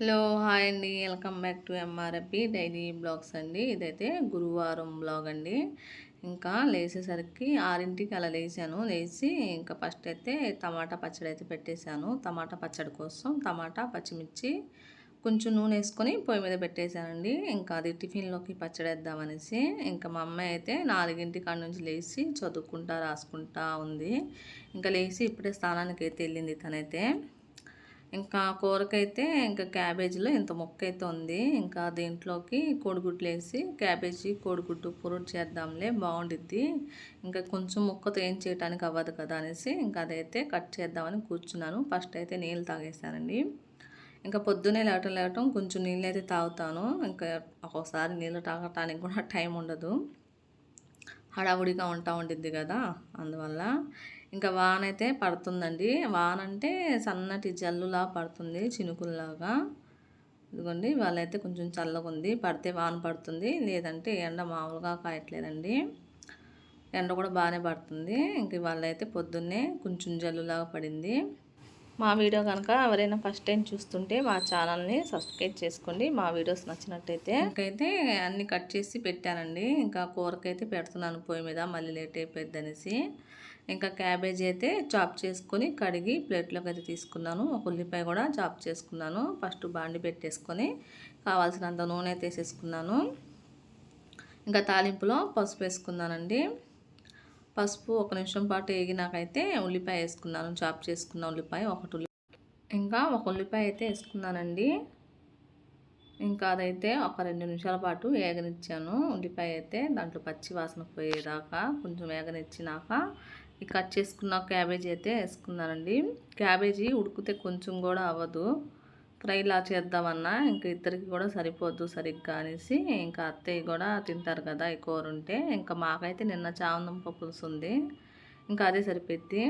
Hello hi అండి. Welcome back to MRFB daily blogs అండి. ఇదైతే గురువారం బ్లాగ్ అండి. ఇంకా లేచేసరికి ఆరింటికి అలా లేచాను. లేచి ఇంకా ఫస్ట్ అయితే టమాటా పచ్చడి అయితే పెట్టేశాను. టమాటా పచ్చడి కోసం టమాటా పచ్చిమిర్చి కొంచెం నూనె వేసుకొని పొయ్యి మీద పెట్టేశానండి. ఇంకా అది టిఫిన్లోకి పచ్చడి వేద్దామనేసి ఇంకా మా అమ్మాయి అయితే నాలుగింటి కాడ నుంచి లేచి చదువుకుంటా రాసుకుంటా ఉంది. ఇంకా లేచి ఇప్పుడే స్నానానికి అయితే వెళ్ళింది తనైతే. ఇంకా కూరకైతే ఇంకా క్యాబేజీలో ఇంత ముక్క అయితే ఉంది. ఇంకా దీంట్లోకి కోడిగుడ్లు వేసి క్యాబేజీ కోడిగుడ్డు పురుడు చేద్దాంలే బాగుండిద్ది. ఇంకా కొంచెం ముక్కతో ఏం చేయడానికి అవ్వదు కదా అనేసి ఇంకా అదైతే కట్ చేద్దామని కూర్చున్నాను. ఫస్ట్ అయితే నీళ్ళు తాగేసానండి ఇంకా పొద్దున్నే లేవటం లేవటం కొంచెం నీళ్ళు అయితే తాగుతాను. ఇంకా ఒక్కోసారి నీళ్ళు తాగటానికి కూడా టైం ఉండదు. హడావుడిగా ఉంటా ఉండిద్ది కదా అందువల్ల. ఇంకా వాన అయితే పడుతుందండి. వాన అంటే సన్నటి జల్లులా పడుతుంది చినుకుల్లాగా. ఇదిగోండి వాళ్ళైతే కొంచెం చల్లగా ఉంది పడితే వాన పడుతుంది. లేదంటే ఎండ మామూలుగా కాయట్లేదండి. ఎండ కూడా బాగానే పడుతుంది. ఇంక వాళ్ళైతే పొద్దున్నే కొంచెం జల్లులాగా పడింది. మా వీడియో కనుక ఎవరైనా ఫస్ట్ టైం చూస్తుంటే మా ఛానల్ని సబ్స్క్రైబ్ చేసుకోండి. మా వీడియోస్ నచ్చినట్టయితే ఇంకైతే అన్ని కట్ చేసి పెట్టానండి. ఇంకా కూరకైతే పెడుతున్నాను పొయ్యి మీద మళ్ళీ లేట్ అయిపోద్ది అనేసి ఇంకా క్యాబేజీ అయితే చాప్ చేసుకొని కడిగి ప్లేట్లోకి అయితే తీసుకున్నాను. ఒక ఉల్లిపాయ కూడా చాప్ చేసుకున్నాను. ఫస్ట్ బాండి పెట్టేసుకొని కావాల్సినంత నూనె అయితే వేసేసుకున్నాను. ఇంకా తాలింపులో పసుపు వేసుకున్నానండి. పసుపు ఒక నిమిషం పాటు వేగినాకైతే ఉల్లిపాయ వేసుకున్నాను చాప్ చేసుకున్న ఉల్లిపాయ ఒకటి ఇంకా ఒక ఉల్లిపాయ అయితే వేసుకున్నానండి. ఇంకా అదైతే ఒక రెండు నిమిషాల పాటు వేగనిచ్చాను. ఉల్లిపాయ అయితే దాంట్లో పచ్చి వాసన పోయేదాకా కొంచెం వేగనిచ్చినాక ఈ కట్ చేసుకున్న క్యాబేజీ అయితే వేసుకున్నానండి. క్యాబేజీ ఉడికితే కొంచెం కూడా అవ్వదు. ఫ్రైలా చేద్దామన్నా ఇంకా ఇద్దరికి కూడా సరిపోద్దు సరిగ్గా అనేసి ఇంకా అత్తయ్య కూడా తింటారు కదా ఈ కూర ఉంటే ఇంకా మాకైతే నిన్న చావందంప పులుసు ఉంది. ఇంకా అదే సరిపోద్ది.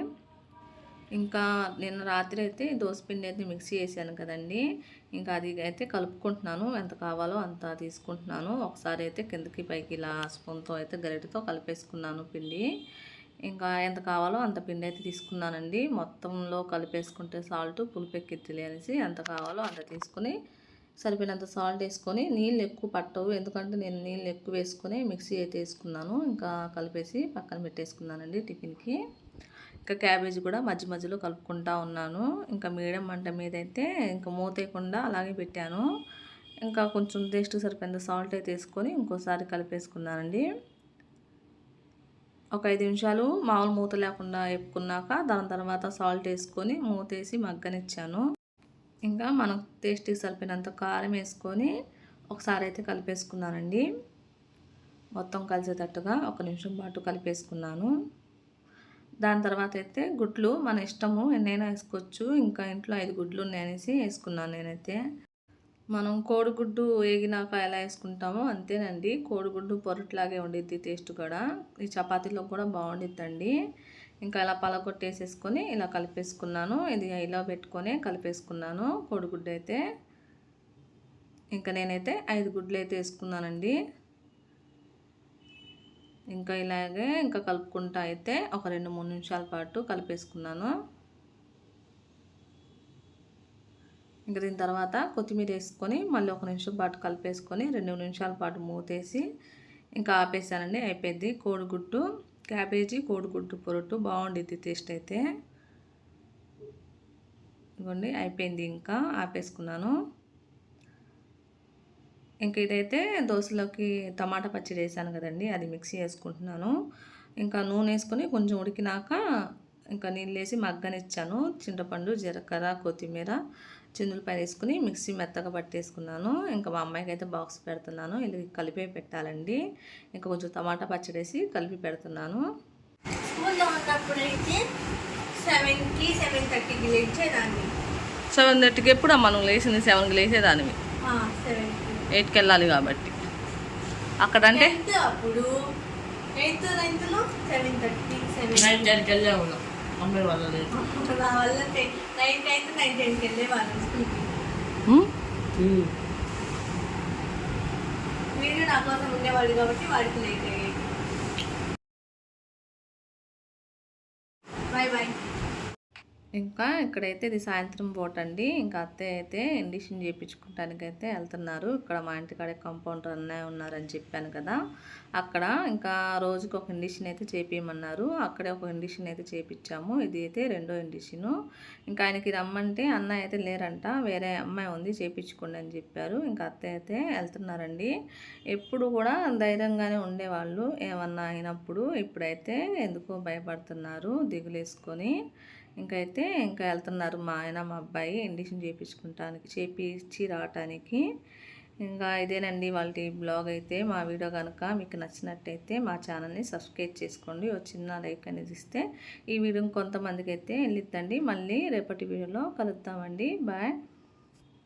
ఇంకా నిన్న రాత్రి అయితే దోసపిండి అయితే మిక్సీ చేశాను కదండి. ఇంకా అది అయితే కలుపుకుంటున్నాను. ఎంత కావాలో అంత తీసుకుంటున్నాను. ఒకసారి అయితే కిందకి పైకి ఇలా స్పూన్తో అయితే గరిటతో కలిపేసుకున్నాను పిండి. ఇంకా ఎంత కావాలో అంత పిండి అయితే తీసుకున్నానండి. మొత్తంలో కలిపేసుకుంటే సాల్ట్ పులిపెక్కిద్దిలే అనేసి ఎంత కావాలో అంత తీసుకుని సరిపోయినంత సాల్ట్ వేసుకొని నీళ్ళు ఎక్కువ పట్టవు. ఎందుకంటే నేను నీళ్ళు ఎక్కువ వేసుకొని మిక్సీ అయితే వేసుకున్నాను. ఇంకా కలిపేసి పక్కన పెట్టేసుకున్నానండి టిఫిన్కి. ఇంకా క్యాబేజీ కూడా మధ్య మధ్యలో కలుపుకుంటా ఉన్నాను. ఇంకా మీడియం మంట మీద అయితే ఇంకా మూతేయకుండా అలాగే పెట్టాను. ఇంకా కొంచెం టేస్ట్ సరిపోయినంత సాల్ట్ అయితే వేసుకొని ఇంకోసారి కలిపేసుకున్నానండి. ఒక ఐదు నిమిషాలు మామూలు మూత లేకుండా వేపుకున్నాక దాని తర్వాత సాల్ట్ వేసుకొని మూత వేసి మగ్గనిచ్చాను. ఇంకా మనకు టేస్ట్కి సరిపోయినంత కారం వేసుకొని ఒకసారి అయితే కలిపేసుకున్నానండి. మొత్తం కలిసేటట్టుగా ఒక నిమిషం పాటు కలిపేసుకున్నాను. దాని తర్వాత అయితే గుడ్లు మన ఇష్టము ఎన్నైనా వేసుకోవచ్చు. ఇంకా ఇంట్లో ఐదు గుడ్లు ఉన్నాయనేసి వేసుకున్నాను నేనైతే. మనం కోడిగుడ్డు వేగినాక ఎలా వేసుకుంటామో అంతేనండి. కోడిగుడ్డు పొరట్లాగే ఉండిద్ది టేస్ట్ కూడా. ఈ చపాతీలో కూడా బాగుండిద్దండి. ఇంకా ఇలా పలగొట్టేసేసుకొని ఇలా కలిపేసుకున్నాను. ఇది ఇలా పెట్టుకొని కలిపేసుకున్నాను కోడిగుడ్డు అయితే. ఇంకా నేనైతే ఐదు గుడ్లు అయితే వేసుకున్నానండి. ఇంకా ఇలాగే ఇంకా కలుపుకుంటా అయితే ఒక రెండు మూడు నిమిషాల పాటు కలిపేసుకున్నాను. ఇంకా దీని తర్వాత కొత్తిమీర వేసుకొని మళ్ళీ ఒక నిమిషం పాటు కలిపేసుకొని రెండు నిమిషాల పాటు మూతేసి ఇంకా ఆపేసానండి అయిపోయింది. కోడిగుడ్డు క్యాబేజీ కోడిగుడ్డు పొరటు బాగుండిద్ది టేస్ట్ అయితే. ఇవ్వండి అయిపోయింది ఇంకా ఆపేసుకున్నాను. ఇంకా ఇదైతే దోశలోకి టమాటా పచ్చడి వేసాను కదండి అది మిక్సీ వేసుకుంటున్నాను. ఇంకా నూనె వేసుకొని కొంచెం ఉడికినాక ఇంకా నీళ్ళు వేసి మగ్గనిచ్చాను. చింతపండు జీలకర్ర కొత్తిమీర చిందులపైన వేసుకుని మిక్సీ మెత్తగా పట్టేసుకున్నాను. ఇంకా మా అమ్మాయికి అయితే బాక్స్ పెడుతున్నాను. ఇది కలిపి పెట్టాలండి. ఇంకా కొంచెం టమాటా పచ్చడి వేసి కలిపి పెడుతున్నాను. స్కూల్లో ఉన్నప్పుడు అయితే సెవెన్కి సెవెన్ థర్టీకి లేచేదాన్ని. సెవెన్ థర్టీకి ఎప్పుడు అమ్మ నువ్వు లేచింది? సెవెన్కి లేచేదానివి? ఎయిట్కి వెళ్ళాలి కాబట్టి. అక్కడంటే టెన్త్ అప్పుడు ఎయిత్ నైన్త్లో సెవెన్ థర్టీ సెవెన్. వెళ్ళే ఉన్నాం అమ్మాయి వాళ్ళ లేదు నా వల్ల నైన్ టెన్త్ నైన్ టెన్కి వెళ్ళే వాళ్ళం స్కూల్కి. వీడు నా కోసం ఉండేవాడు కాబట్టి వాడికి లేట్ అయ్యేది బాయ్ బాయ్ ఇంకా ఇక్కడైతే ఇది సాయంత్రం పూట అండి. ఇంకా అత్తయ్య అయితే ఇండిషన్ చేయించుకోవటానికి అయితే వెళ్తున్నారు. ఇక్కడ మా ఇంటికాడే కాంపౌండర్ అన్నయ్య ఉన్నారని చెప్పాను కదా. అక్కడ ఇంకా రోజుకి ఒక ఇండిషన్ అయితే చేపించమన్నారు అక్కడే ఒక ఇండిషన్ అయితే చేపించాము. ఇది అయితే రెండో ఇండిషను. ఇంకా ఆయనకి రమ్మంటే అన్నయ్య అయితే లేరంట. వేరే అమ్మాయి ఉంది చేపించుకోండి అని చెప్పారు. ఇంకా అత్తయ్య అయితే వెళ్తున్నారండి. ఎప్పుడు కూడా ధైర్యంగానే ఉండేవాళ్ళు. ఏమన్నా అయినప్పుడు ఇప్పుడైతే ఎందుకో భయపడుతున్నారు దిగులేసుకొని. ఇంకైతే ఇంకా వెళ్తున్నారు మా ఆయన మా అబ్బాయి ఇండిషన్ చేయించుకుంటానికి చేపించి రావటానికి. ఇంకా ఇదేనండి వాళ్ళ బ్లాగ్ అయితే. మా వీడియో కనుక మీకు నచ్చినట్టయితే మా ఛానల్ని సబ్స్క్రైబ్ చేసుకోండి. ఒక చిన్న లైక్ అనేది ఇస్తే ఈ వీడియో కొంతమందికి అయితే వెళ్ళిద్దండి. మళ్ళీ రేపటి వీడియోలో కలుద్దామండి. బాయ్.